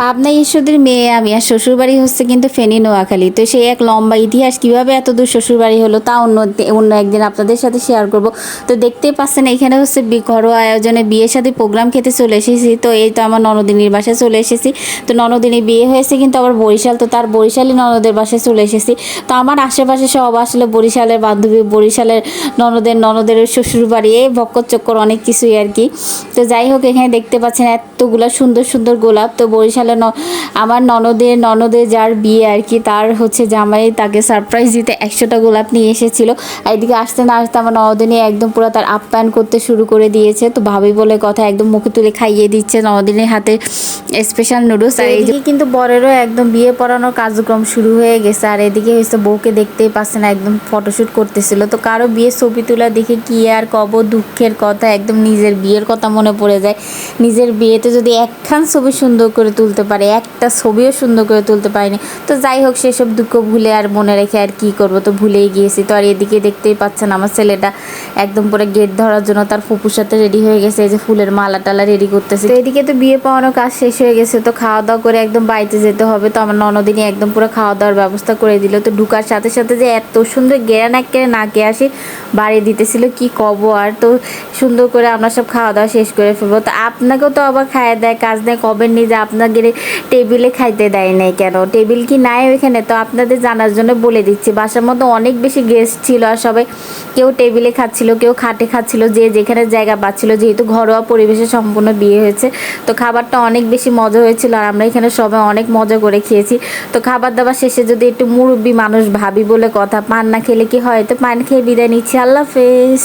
পাবনা ঈশ্বরদের মেয়ে আমি আর শ্বশুরবাড়ি হচ্ছে কিন্তু ফেনী নোয়াখালী। তো সেই এক লম্বা ইতিহাস কীভাবে এত দূর শ্বশুরবাড়ি হলো তা অন্য অন্য একদিন আপনাদের সাথে শেয়ার করব। তো দেখতেই পাচ্ছেন এখানে হচ্ছে ঘরোয়া আয়োজনে বিয়ের সাথে প্রোগ্রাম খেতে চলে এসেছি। তো এই তো আমার ননদিনীর বাসায় চলে এসেছি। তো ননদিনী বিয়ে হয়েছে কিন্তু আবার বরিশাল, তো তার বরিশালে ননদের বাসায় চলে এসেছি। তো আমার আশেপাশে সব আসলে বরিশালের বান্ধবী, বরিশালের ননদের ননদের শ্বশুরবাড়ি, এই বক্কর চক্কর অনেক কিছুই আর কি। তো যাই হোক, এখানে দেখতে পাচ্ছেন এতগুলা সুন্দর সুন্দর গোলাপ। তো বরিশালে ন আমার ননদের ননদের যার বিয়ে আর কি, তার হচ্ছে জামাই তাকে সারপ্রাইজ দিতে একশোটা গোলাপ নিয়ে এসেছিল। এদিকে আসতে না আসতে আমার ননদিনী একদম পুরো তার আপ্যায়ন করতে শুরু করে দিয়েছে। তো ভাবি বলে কথা একদম মুখে তুলে খাইয়ে দিচ্ছে ননদিনীর হাতে স্পেশাল নুডলস আর এদিকে কিন্তু বরেরও একদম বিয়ে পড়ানোর কার্যক্রম শুরু হয়ে গেছে। আর এদিকে হচ্ছে বউকে দেখতেই পাচ্ছে না, একদম ফটোশ্যুট করতেছিল। তো কারও বিয়ের ছবি তোলা দেখে কি আর কব, দুঃখের কথা, একদম নিজের বিয়ের কথা মনে পড়ে যায়। নিজের বিয়েতে যদি একখান ছবি সুন্দর করে তুলতে পারে, একটা ছবিও সুন্দর করে তুলতে পারিনি। তো যাই হোক, সেসব দুঃখ ভুলে আর মনে রেখে আর কি করব? তো ভুলেই গিয়েছি। তো আর এদিকে দেখতেই পাচ্ছেন আমার ছেলেটা একদম পুরো গেট ধরার জন্য তার ফুপুর সাথে রেডি হয়ে গেছে। এই যে ফুলের মালা টালা রেডি করতেছে। তো এদিকে তো বিয়ে পাওয়ানোর কাজ শেষ হয়ে গেছে। তো খাওয়া দাওয়া করে একদম বাড়িতে যেতে হবে। তো আমার ননদিনী একদম পুরো খাওয়া দাওয়ার ব্যবস্থা করে দিল। তো ঢুকার সাথে সাথে যে এত সুন্দর গেরা নাকের নাকে আসি, বাড়ি দিতেছিল, কি কব আর? তো সুন্দর করে আমরা সব খাওয়া দাওয়া শেষ করে ফেলব। তো আপনাকেও তো আবার খাইয়ে দেয়, কাজ নেই কবেন নি যে আপনাকে টেবিলে খাইতে দেয় নাই কেন? টেবিল কি নাই ওইখানে? তো আপনাদের জানার জন্য বলে দিচ্ছি, বাসার মধ্যে অনেক বেশি গেস্ট ছিল আর সবাই কেউ টেবিলে খাচ্ছিল, কেউ খাটে খাচ্ছিল, যে যেখানে জায়গা পাচ্ছিল, যেহেতু ঘরোয়া পরিবেশে সম্পূর্ণ বিয়ে হয়েছে, তো খাবারটা অনেক বেশি মজা হয়েছিল আর আমরা এখানে সবাই অনেক মজা করে খেয়েছি। তো খাবার দাবার শেষে যদি একটু মুরব্বী মানুষ ভাবি বলে কথা, পান না খেলে কি হয়? তো পান খেয়ে বিদায় নিচ্ছি, আল্লাহ হাফেজ।